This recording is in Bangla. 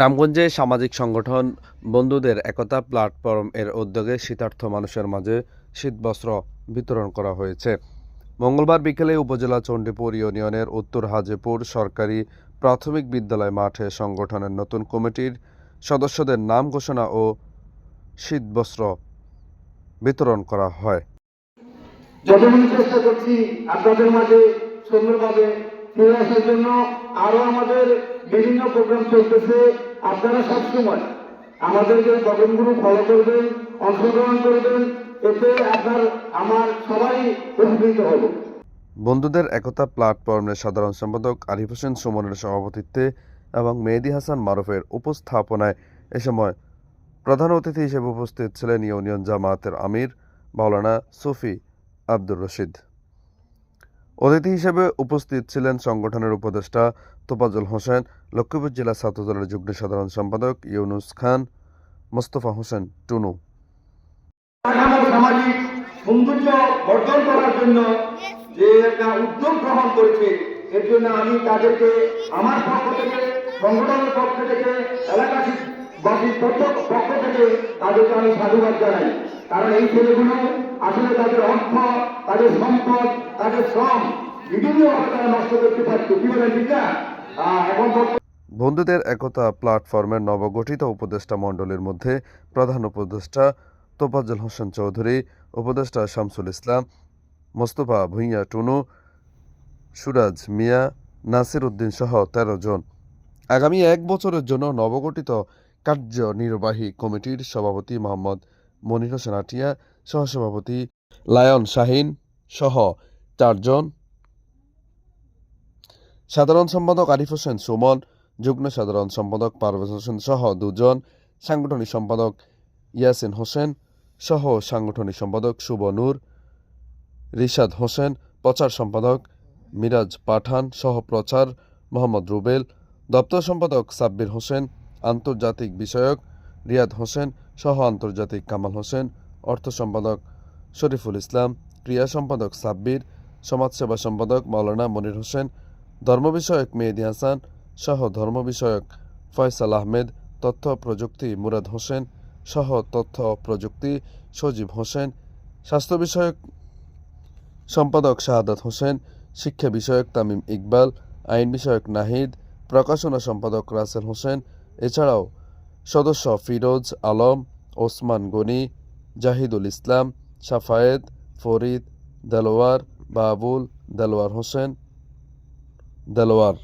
রামগঞ্জে সামাজিক সংগঠন বন্ধুদের একতা প্ল্যাটফর্ম এর উদ্যোগে শীতার্থ মানুষের মাঝে শীতবস্ত্র বিতরণ করা হয়েছে। মঙ্গলবার বিকেলে উপজেলা চণ্ডীপুর ইউনিয়নের উত্তর হাজিপুর সরকারি প্রাথমিক বিদ্যালয় মাঠে সংগঠনের নতুন কমিটির সদস্যদের নাম ঘোষণা ও শীতবস্ত্র বিতরণ করা হয়। ফিরে আসার জন্য আরও আমাদের বিভিন্ন প্রোগ্রাম চলতেছে। আপনারা সবসময় আমাদের যে প্রোগ্রামগুলো ফলো করবেন, অংশগ্রহণ করবেন, এতে আপনার, আমার সবাই উপকৃত হবে। বন্ধুদের একতা প্ল্যাটফর্মের সাধারণ সম্পাদক আরিফ হোসেন সুমনের সভাপতিত্বে এবং মেহেদি হাসান মারুফের উপস্থাপনায় এ সময় প্রধান অতিথি হিসেবে উপস্থিত ছিলেন ইউনিয়ন জামায়াতের আমির, মাওলানা সুফি আব্দুর রশিদ। অতিথি হিসেবে উপস্থিত ছিলেন সংগঠনের উপদেষ্টা তোফাজুল হোসেন, লক্ষ্মীপুর জেলা ছাত্রদলের যুগ্ম সাধারণ সম্পাদক ইউনুস খান, মোস্তফা হোসেন টুনু। সৌন্দর্য করার জন্য যে একটা উদ্যোগ গ্রহণ করেছে, এর জন্য আমি তাদেরকে, আমার পক্ষ থেকে, সংগঠনের পক্ষ থেকে, এলাকাবাসীর পক্ষ থেকে তাদেরকে আমি সাধুবাদ জানাই। কারণ এই ছেলেগুলো আসলে তাদের অর্থ তাদের সম্পদ তাদের শ্রম বিভিন্নভাবে তারা নষ্ট করতে পারতো। কি বলেন ঠিক এখন বন্ধুদের একতা প্ল্যাটফর্মের নবগঠিত উপদেষ্টা মণ্ডলীর মধ্যে প্রধান উপদেষ্টা তোফাজ্জল হোসেন চৌধুরী, উপদেষ্টা শামসুল ইসলাম, মোস্তফা ভুঁইয়া টুনু, সুরাজ মিয়া, নাসির উদ্দিন সহ তেরো জন। আগামী এক বছরের জন্য নবগঠিত কার্যনির্বাহী কমিটির সভাপতি মোহাম্মদ মনির হোসেন আটিয়া, সহসভাপতি লায়ন শাহিন সহ চারজন। সাধারণ সম্পাদক আরিফ হোসেন সুমন, যুগ্ম সাধারণ সম্পাদক পারভেজ হোসেন সহ দুজন। সাংগঠনিক সম্পাদক ইয়াসিন হোসেন সহ সাংগঠনিক সম্পাদক শুভ নূর। রিশাদ হোসেন, প্রচার সম্পাদক মিরাজ পাঠান সহ প্রচার মোহাম্মদ রুবেল। দপ্তর সম্পাদক সাব্বির হোসেন, আন্তর্জাতিক বিষয়ক রিয়াদ হোসেন সহ আন্তর্জাতিক কামাল হোসেন। অর্থ সম্পাদক শরীফুল ইসলাম ক্রিয়া সম্পাদক সাব্বির সমাজসেবা সম্পাদক মাওলানা মনির হোসেন, ধর্ম বিষয়ক মেহেদি হাসান সহ ধর্ম বিষয়ক ফয়সাল আহমেদ, তথ্য প্রযুক্তি মুরাদ হোসেন সহ তথ্য প্রযুক্তি সজীব হোসেন, স্বাস্থ্য বিষয়ক সম্পাদক শাহাদাত হোসেন, শিক্ষা বিষয়ক তামিম ইকবাল, আইন বিষয়ক নাহিদ, প্রকাশনা সম্পাদক রাসেল হোসেন, এছাড়াও সদস্য ফিরোজ আলম, ওসমান গনি, জাহিদুল ইসলাম, সাফায়েত ফরিদ দেলোয়ার বাবুল দেলোয়ার হোসেন দেলোয়ার